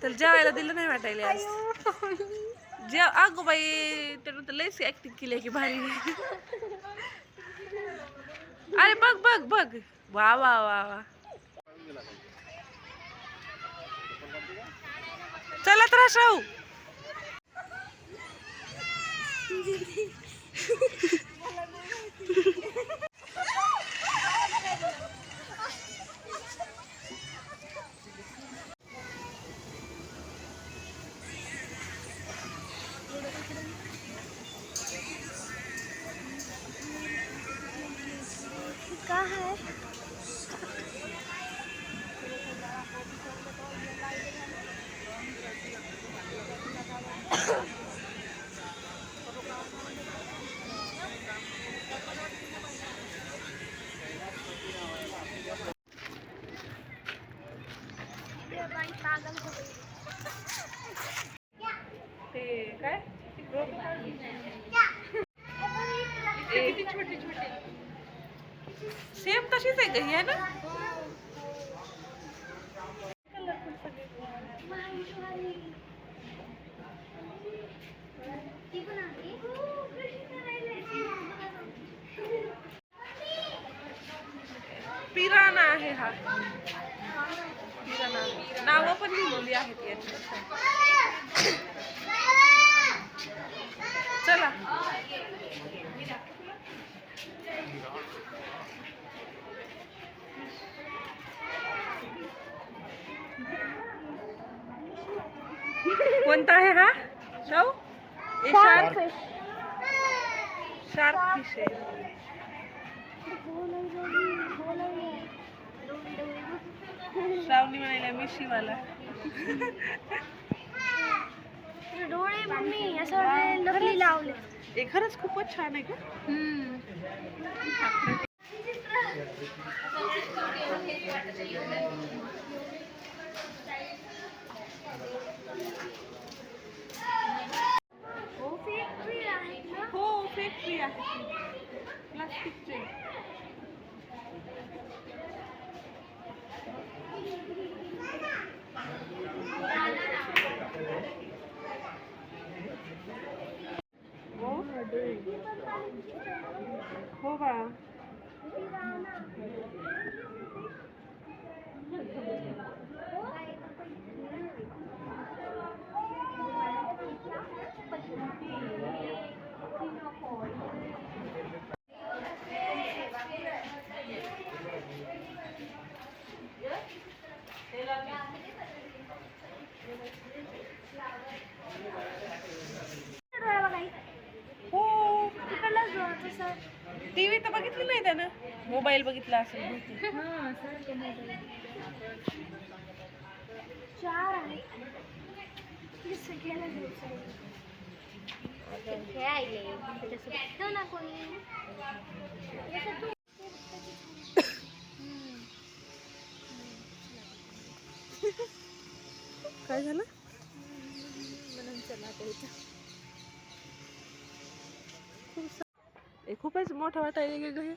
त्याला जेवायला दिलं नाही वाटायला आज. जेव अगो बाई त्यानं तर लयच ऍक्टिंग केली आहे की भारी. अरे बघ बघ बघ. वा वा वा वा. चला तर राहू आहे हा. नावं पण लिहिलेली आहेत याच्यात. चला. कोणता आहे हा? ए शार्क शार्क फिश आहे. श्रावणी म्हणायला मिशीवाला डोळे मम्मी असं नकली लावले. हे खरंच खूपच छान आहे का? हो Hova. टीव्ही तर बघितली नाही त्यानं. मोबाईल बघितला असेल. चार आहे. काय झालं? म्हणून चला त्याचं हे खूपच मोठा वाटायला गेलं हे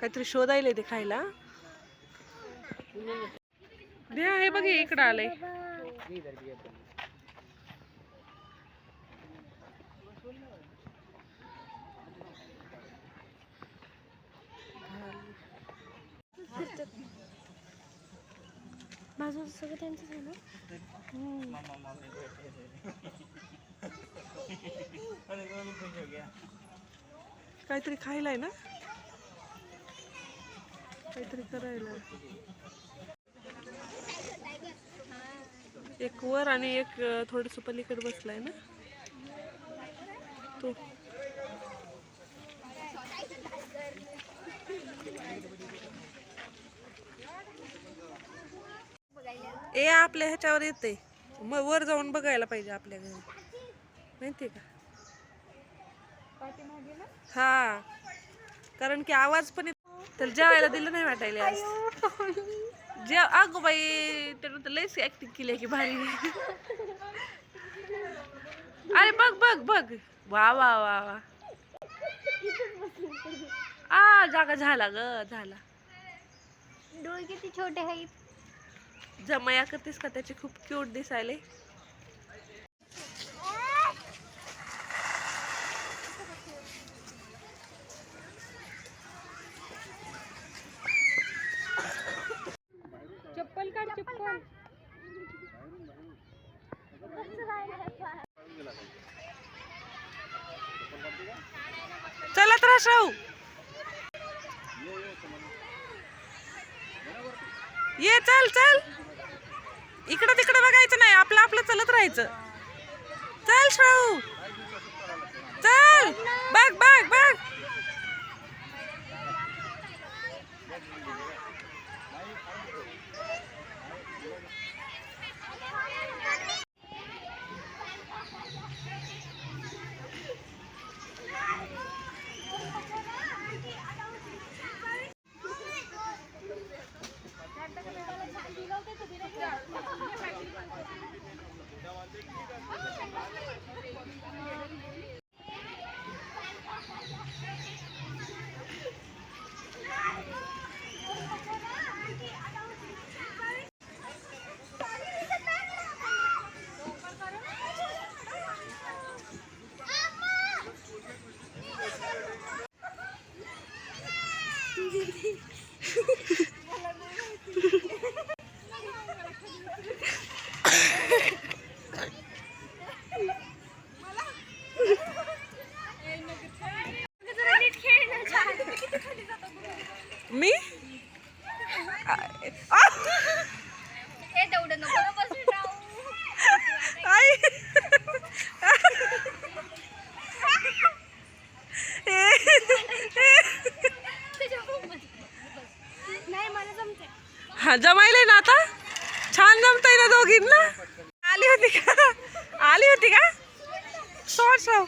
काहीतरी शोधायला ते खायला. दे हे बघ इकडं आलंय. माझं सगळं त्यांचं झालं काहीतरी खायला आहे ना? काहीतरी करायला. एक वर आणि एक थोडस पलीकडे बसलाय ना? तो. ए आपल्या ह्याच्यावर येते मग वर जाऊन बघायला पाहिजे आपल्या घरी. माहिती का? हा. कारण की आवाज पण येतो तर जेवायला दिलं नाही वाटायला आज. जेव अगो बाई त्यानं तर लयच ऍक्टिंग केली आहे की भारी. अरे बघ बघ बघ. वा वा वा वा. आ जागा झाला ग झाला. डोळे किती छोटे आहेत. जमया करतेस का? त्याचे खूप क्यूट दिसायले. चप्पल काढ चप्पल. चला तर राहू ये चल चल इकडं तिकडं बघायचं नाही आपलं आपलं चालत राहायचं. चल श्राऊ चल. बघ बघ बघ मी आ- आ! हे तेवढं नको ना बसून राहू. आई तुझ्या खूप बस. नाही मला जमते हा जमायले ना आता? छान जमतय ना दोघींना? आली होती का? आली होती का? सोड श्राव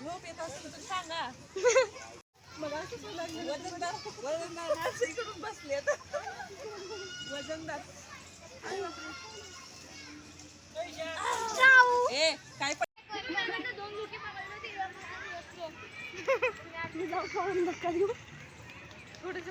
झोप येत असेल तर सांगा. असं वजनदार वजनदार माणसं इकडून बसली वजनदार. ए काय पण पकडले जाऊ थोडस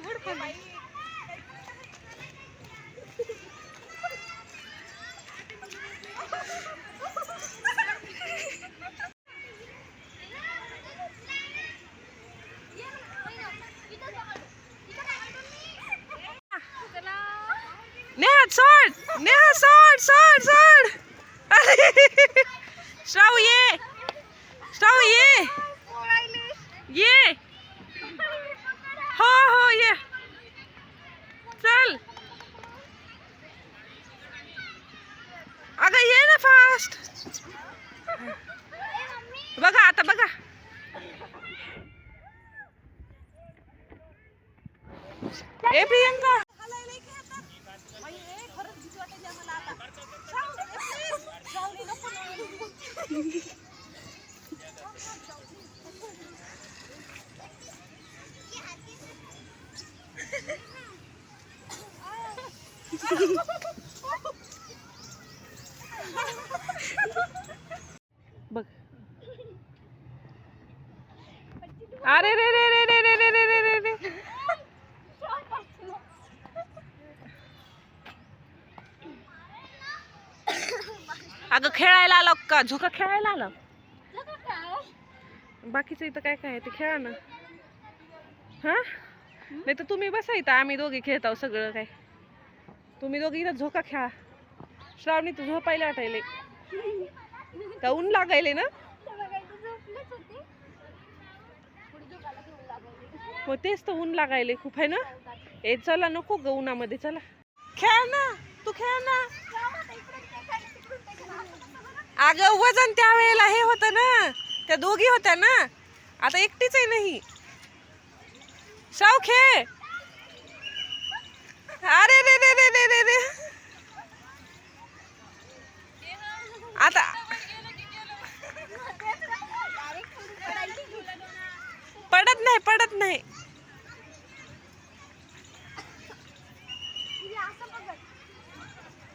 अगं खेळायला आलो का? झोका खेळायला आलो? बाकीचं इथं काय काय आहे? ते खेळा ना. हा? नाही तर तुम्ही बसा इथं आम्ही दोघी खेळत आहोत सगळं काय. तुम्ही दोघी इथं झोका खेळा. श्रावणी तू झोपायला वाटायले का ऊन लागायले ना? हो तेच तर ऊन लागायले खूप आहे ना? ए चला नको ग उन्हामध्ये चला. खेळ ना तू खेळ ना. अगं वजन त्यावेळेला हे होतं ना त्या दोघी होत्या ना. आता एकटीच आहे नाही शाव खेळ अरे रे रे रे रे रे रे. आता पडत नाही पडत नाही.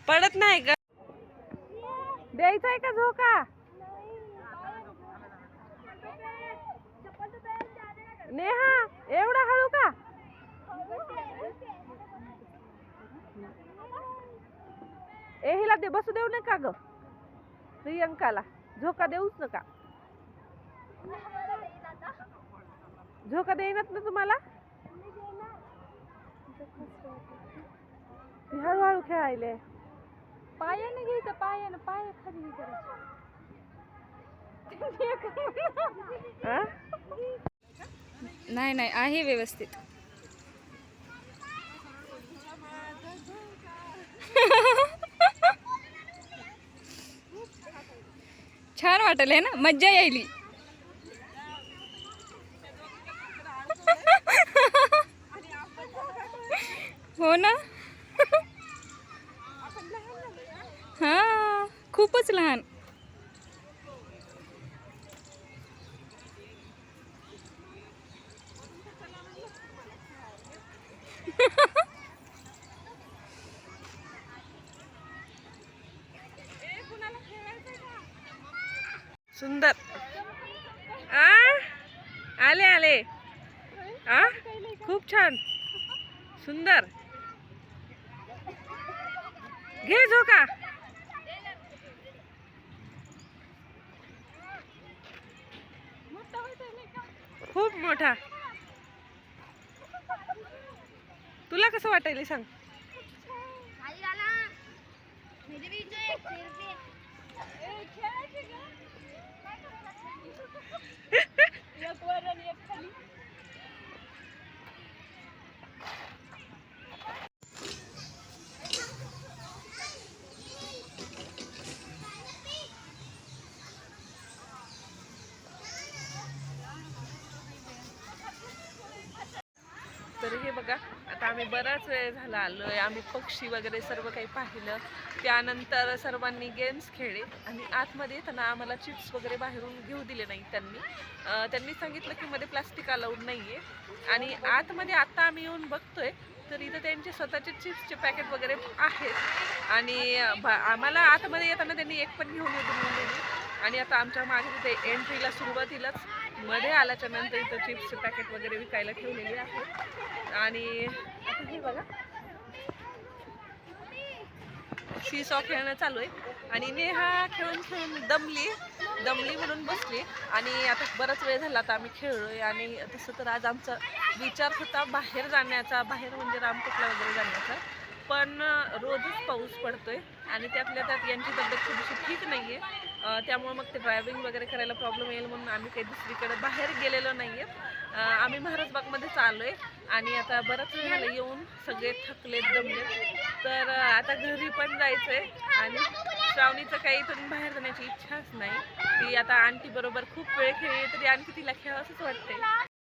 पडत नाही ग द्यायचा आहे का झोका? नेहा एवढा हळू का? ए हिला दे बसू देऊ नका ग. प्रियंकाला. झोका देऊच नका. झोका देईनात ना तुम्हाला? हळूहळू खेळायले. पायानं घ्यायचं पायानं पाय खाली नाही नाही आहे व्यवस्थित. छान वाटेल आहे ना? मज्जा यायली हो ना हा खूपच लहान सुंदर. आ? आले आले. आ? खूप छान. सुंदर. घे झोका. खूप मोठा. तुला कसं वाटायला सांग. तर हे बघा आता आम्ही बराच वेळ झाला आलोय. आम्ही पक्षी वगैरे सर्व काही पाहिलं. त्यानंतर सर्वांनी गेम्स खेळले. आणि आतमध्ये येताना आम्हाला चिप्स वगैरे बाहेरून घेऊ दिले नाही त्यांनी. त्यांनी सांगितलं की मध्ये प्लास्टिक अलाउड नाही आहे आणि आतमध्ये आत्ता आम्ही येऊन बघतोय तर इथं त्यांचे स्वतःचे चिप्सचे पॅकेट वगैरे आहेत. आणि आम्हाला आतमध्ये येताना त्यांनी एक पण घेऊन येऊन दिली आणि आता आमच्या मागे तिथे एंट्रीला सुरुवातीलाच मध्ये आल्याच्यानंतर इथं चिप्सचे पॅकेट वगैरे विकायला ठेवलेली आहे. आणि आता हे बघा. सीसॉ खेळणं चालू आहे. आणि नेहा खेळून खेळून दमली. दमली म्हणून बसली. आणि आता बराच वेळ झाला आता आम्ही खेळलोय. आणि तसं तर आज आमचा विचार होता बाहेर जाण्याचा. बाहेर म्हणजे रामकुटला वगैरे जाण्याचा. पण रोजच पाऊस पडतोय. आणि त्यातल्या त्यात यांची तब्येत थोडीशी ठीक नाही आहे त्यामुळे मग ते ड्रायव्हिंग वगैरे करायला प्रॉब्लेम येईल म्हणून आम्ही काही दुसरीकडे बाहेर गेलेलो नाही आहे आम्ही महाराजबागमध्ये आहे आणि आता बराच वेळ येऊन सगळे थकलेत दमलेत. तर आता घरी पण जायचं आहे आणि श्रावणीचं काही इथून बाहेर जाण्याची इच्छाच नाही. ती आता आंटी बरोबर खूप वेळ खेळली तरी आणखी तिला खेळावंच वाटते